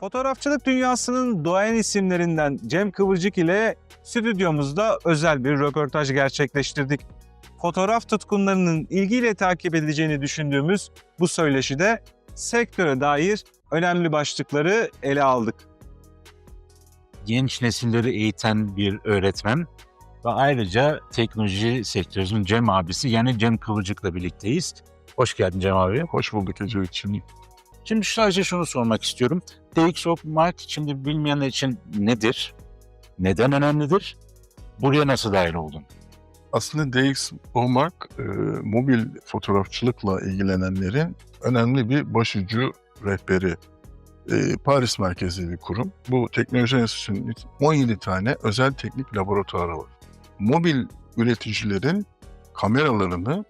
Fotoğrafçılık dünyasının doğayan isimlerinden Cem Kıvırcık ile stüdyomuzda özel bir röportaj gerçekleştirdik. Fotoğraf tutkunlarının ilgiyle takip edileceğini düşündüğümüz bu söyleşide sektöre dair önemli başlıkları ele aldık. genç nesilleri eğiten bir öğretmen ve ayrıca teknoloji sektörünün Cem abisi yani Cem Kıvırcık'la birlikteyiz. Hoş geldin Cem abi. Hoş bulduk Ece için. Şimdi sadece şunu sormak istiyorum. DxO Mark şimdi bilmeyenler için nedir? Neden önemlidir? Buraya nasıl dahil oldun? Aslında DxOMark e, mobil fotoğrafçılıkla ilgilenenlerin önemli bir başucu rehberi. E, Paris merkezli bir kurum. Bu teknoloji enstitüsünün 17 tane özel teknik laboratuvarı var. Mobil üreticilerin kameralarını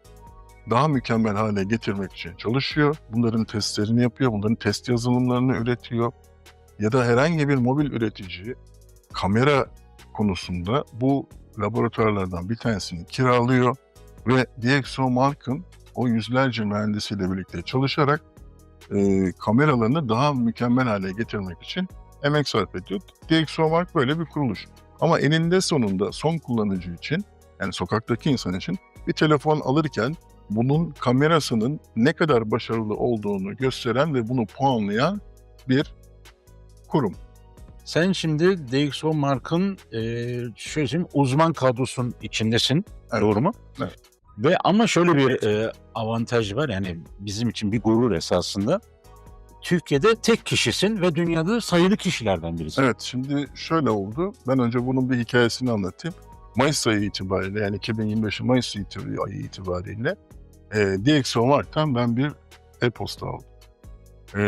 daha mükemmel hale getirmek için çalışıyor. Bunların testlerini yapıyor, bunların test yazılımlarını üretiyor. Ya da herhangi bir mobil üretici kamera konusunda bu laboratuvarlardan bir tanesini kiralıyor ve DxO Mark'ın o yüzlerce mühendisiyle birlikte çalışarak e, kameralarını daha mükemmel hale getirmek için emek sarf ediyor. DxO Mark böyle bir kuruluş. Ama eninde sonunda son kullanıcı için yani sokaktaki insan için bir telefon alırken bunun kamerasının ne kadar başarılı olduğunu gösteren ve bunu puanlayan bir kurum. Sen şimdi DxO Mark'ın e, şöyle söyleyeyim, uzman kadrosunun içindesin. Evet. Doğru mu? Evet. Ve ama şöyle bir e, avantaj var yani bizim için bir gurur esasında. Türkiye'de tek kişisin ve dünyada sayılı kişilerden birisin. Evet şimdi şöyle oldu. Ben önce bunun bir hikayesini anlatayım. Mayıs ayı itibariyle yani 2025'in Mayıs ayı itibariyle e, DxO Mark'tan ben bir e-posta aldım. E,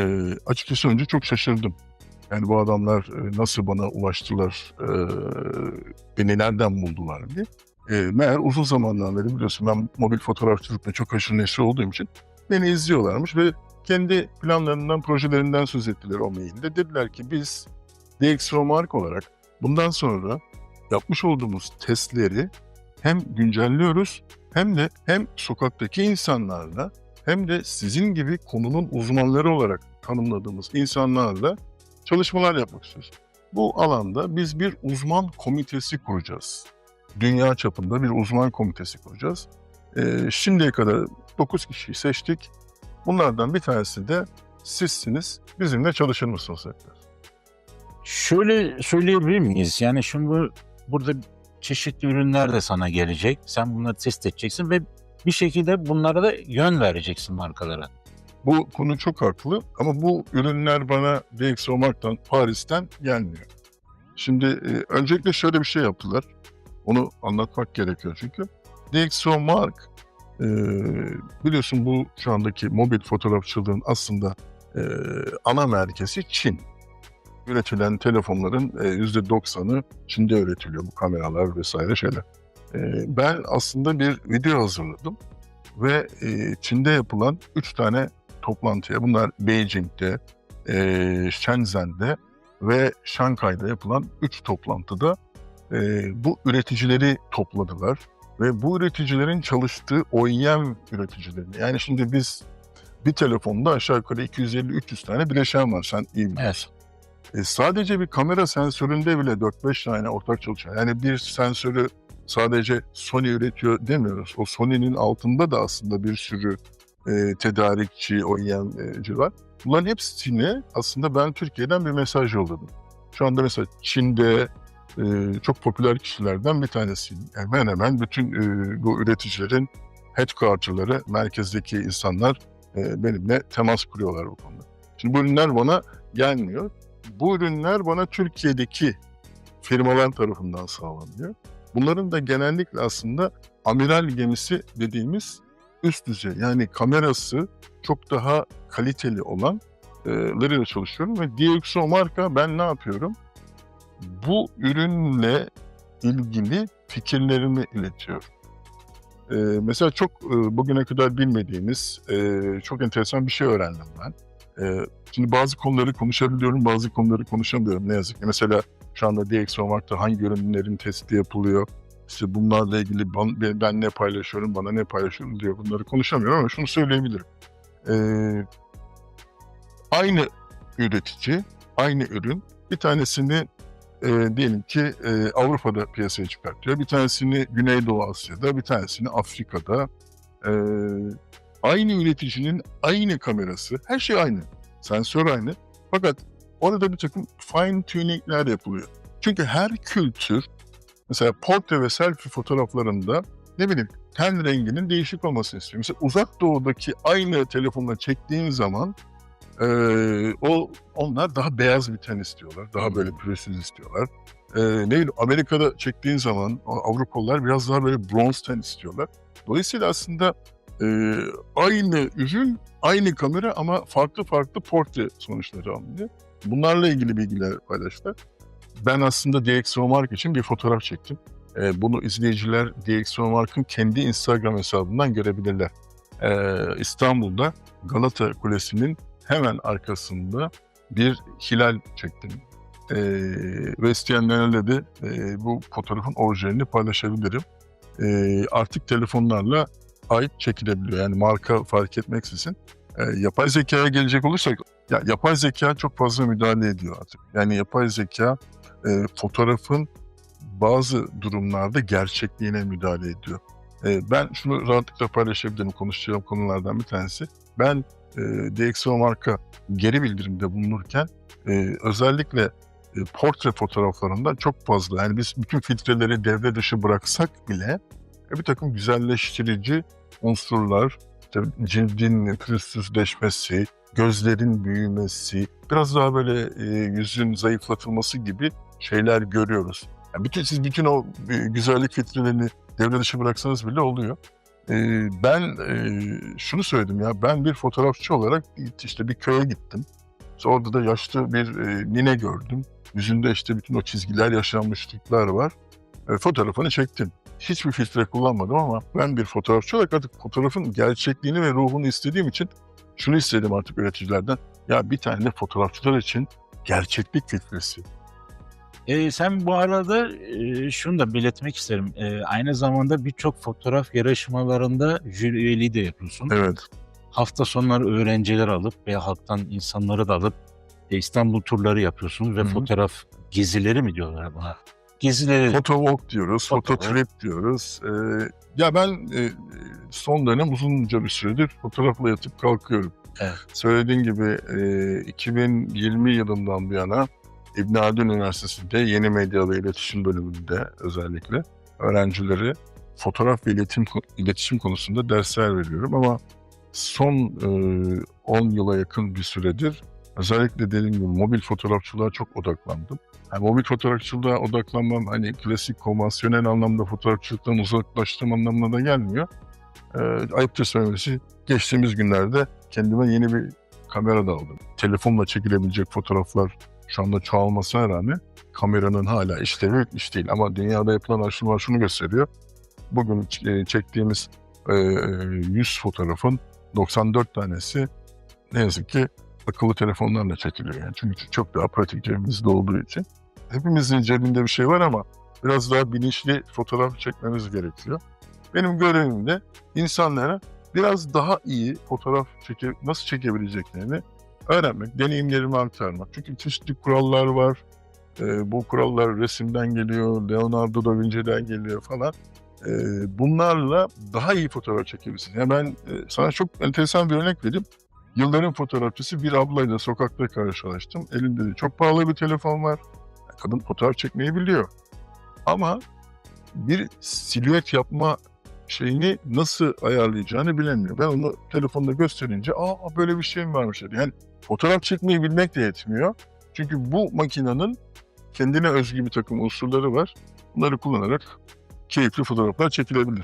açıkçası önce çok şaşırdım. Yani bu adamlar e, nasıl bana ulaştılar, e, beni nereden buldular diye. E, meğer uzun zamandan beri biliyorsun ben mobil fotoğrafçılıkla çok aşırı neşir olduğum için beni izliyorlarmış ve kendi planlarından, projelerinden söz ettiler o mailde. Dediler ki biz DxO Mark olarak bundan sonra yapmış olduğumuz testleri hem güncelliyoruz hem de hem sokaktaki insanlarla hem de sizin gibi konunun uzmanları olarak tanımladığımız insanlarla çalışmalar yapmak istiyoruz. Bu alanda biz bir uzman komitesi kuracağız. Dünya çapında bir uzman komitesi kuracağız. Ee, şimdiye kadar 9 kişiyi seçtik. Bunlardan bir tanesi de sizsiniz. Bizimle çalışır mısınız? Şöyle söyleyebilir miyiz? Yani şimdi burada çeşitli ürünler de sana gelecek. Sen bunları test edeceksin ve bir şekilde bunlara da yön vereceksin markalara. Bu konu çok haklı ama bu ürünler bana DxO Mark'tan, Paris'ten gelmiyor. Şimdi e, öncelikle şöyle bir şey yaptılar. Onu anlatmak gerekiyor çünkü. DxO Mark e, biliyorsun bu şu andaki mobil fotoğrafçılığın aslında e, ana merkezi Çin. Üretilen telefonların e, %90'ı Çin'de üretiliyor bu kameralar vesaire şeyler. E, ben aslında bir video hazırladım ve e, Çin'de yapılan 3 tane toplantıya, bunlar Beijing'de, e, Shenzhen'de ve Şanghay'da yapılan 3 toplantıda e, bu üreticileri topladılar ve bu üreticilerin çalıştığı OEM üreticilerini. Yani şimdi biz bir telefonda aşağı yukarı 250-300 tane bileşen var sen iyi biliyorsun. E, sadece bir kamera sensöründe bile 4-5 tane ortak çalışıyor. Yani bir sensörü sadece Sony üretiyor demiyoruz. O Sony'nin altında da aslında bir sürü e, tedarikçi, OEM'ci var. Bunların hepsine aslında ben Türkiye'den bir mesaj yolladım. Şu anda mesela Çin'de e, çok popüler kişilerden bir tanesiyim. Hemen hemen bütün e, bu üreticilerin headquarter'ları, merkezdeki insanlar e, benimle temas kuruyorlar bu konuda. Şimdi bu ürünler bana gelmiyor. Bu ürünler bana Türkiye'deki firmalar tarafından sağlanıyor. Bunların da genellikle aslında amiral gemisi dediğimiz üst düzey yani kamerası çok daha kaliteli olanlarıyla çalışıyorum ve DxO marka ben ne yapıyorum? Bu ürünle ilgili fikirlerimi iletiyorum. Ee, mesela çok e, bugüne kadar bilmediğimiz e, çok enteresan bir şey öğrendim ben. E, şimdi bazı konuları konuşabiliyorum, bazı konuları konuşamıyorum ne yazık ki. Mesela şu anda DxO Mark'ta hangi ürünlerin testi yapılıyor, işte bunlarla ilgili ben- ben ne paylaşıyorum, bana ne paylaşıyorum diyor. Bunları konuşamıyorum ama şunu söyleyebilirim. Ee, aynı üretici, aynı ürün. Bir tanesini e, diyelim ki e, Avrupa'da piyasaya çıkartıyor. Bir tanesini Güneydoğu Asya'da, bir tanesini Afrika'da. E, aynı üreticinin aynı kamerası, her şey aynı. Sensör aynı. Fakat orada bir takım fine tuningler yapılıyor. Çünkü her kültür, mesela portre ve selfie fotoğraflarında ne bileyim ten renginin değişik olmasını istiyor. Mesela uzak doğudaki aynı telefonla çektiğin zaman eee, o onlar daha beyaz bir ten istiyorlar. Daha böyle pürüzsüz istiyorlar. Eee ne bileyim Amerika'da çektiğin zaman Avrupalılar biraz daha böyle bronz ten istiyorlar. Dolayısıyla aslında eee, aynı ürün, aynı kamera ama farklı farklı portre sonuçları alınıyor. Bunlarla ilgili bilgiler paylaştılar. Ben aslında DxO Mark için bir fotoğraf çektim. Ee, bunu izleyiciler DxO Mark'ın kendi Instagram hesabından görebilirler. Ee, İstanbul'da Galata Kulesi'nin hemen arkasında bir hilal çektim. Ee, ve isteyenlerle de e, bu fotoğrafın orijinalini paylaşabilirim. Ee, artık telefonlarla ait çekilebiliyor. Yani marka fark etmeksizin. Ee, yapay zekaya gelecek olursak, ya yapay zeka çok fazla müdahale ediyor artık. Yani yapay zeka e, fotoğrafın bazı durumlarda gerçekliğine müdahale ediyor. E, ben şunu rahatlıkla paylaşabilirim, konuşacağım konulardan bir tanesi. Ben e, DxO marka geri bildirimde bulunurken e, özellikle e, portre fotoğraflarında çok fazla, yani biz bütün filtreleri devre dışı bıraksak bile e, bir takım güzelleştirici unsurlar, işte cildin pürüzsüzleşmesi, gözlerin büyümesi, biraz daha böyle e, yüzün zayıflatılması gibi şeyler görüyoruz. Yani bütün siz bütün o e, güzellik filtrelerini devre dışı bıraksanız bile oluyor. E, ben e, şunu söyledim ya, ben bir fotoğrafçı olarak işte bir köye gittim. İşte orada da yaşlı bir e, nine gördüm. Yüzünde işte bütün o çizgiler, yaşanmışlıklar var. E, fotoğrafını çektim. Hiçbir filtre kullanmadım ama ben bir fotoğrafçı olarak artık fotoğrafın gerçekliğini ve ruhunu istediğim için şunu istedim artık üreticilerden. Ya bir tane de fotoğrafçılar için gerçeklik filtresi. E, sen bu arada e, şunu da belirtmek isterim. E, aynı zamanda birçok fotoğraf yarışmalarında jüri üyeliği de yapıyorsun. Evet. Hafta sonları öğrenciler alıp veya halktan insanları da alıp e, İstanbul turları yapıyorsun ve Hı hı. fotoğraf gezileri mi diyorlar buna? Gezileri Photowalk diyoruz, Foto- fototrip diyoruz. Ee, ya ben e, son dönem uzunca bir süredir fotoğrafla yatıp kalkıyorum. Evet. Söylediğin gibi e, 2020 yılından bu yana İbn Haldun Üniversitesi'nde yeni medya ve iletişim bölümünde özellikle öğrencileri fotoğraf ve iletişim, iletişim konusunda dersler veriyorum ama son e, 10 yıla yakın bir süredir özellikle dediğim gibi mobil fotoğrafçılığa çok odaklandım. Yani mobil fotoğrafçılığa odaklanmam hani klasik konvansiyonel anlamda fotoğrafçılıktan uzaklaştığım anlamına da gelmiyor. Ee, ayıptır söylemesi geçtiğimiz günlerde kendime yeni bir kamera da aldım. Telefonla çekilebilecek fotoğraflar şu anda çoğalmasına rağmen kameranın hala işlevi bitmiş değil. Ama dünyada yapılan araştırmalar şunu gösteriyor. Bugün e, çektiğimiz e, 100 fotoğrafın 94 tanesi ne yazık ki akıllı telefonlarla çekiliyor yani. Çünkü çok daha pratik cebimizde olduğu için. Hepimizin cebinde bir şey var ama biraz daha bilinçli fotoğraf çekmemiz gerekiyor. Benim görevim de insanlara biraz daha iyi fotoğraf çeke, nasıl çekebileceklerini öğrenmek, deneyimlerimi aktarmak. Çünkü çeşitli kurallar var. Ee, bu kurallar resimden geliyor, Leonardo da Vinci'den geliyor falan. Ee, bunlarla daha iyi fotoğraf çekebilirsin. Yani ben e, sana çok enteresan bir örnek vereyim. Yılların fotoğrafçısı bir ablayla sokakta karşılaştım. Elinde de çok pahalı bir telefon var. Kadın fotoğraf çekmeyi biliyor. Ama bir silüet yapma şeyini nasıl ayarlayacağını bilemiyor. Ben onu telefonda gösterince aa böyle bir şey mi varmış dedi. Yani fotoğraf çekmeyi bilmek de yetmiyor. Çünkü bu makinenin kendine özgü bir takım unsurları var. Bunları kullanarak keyifli fotoğraflar çekilebilir.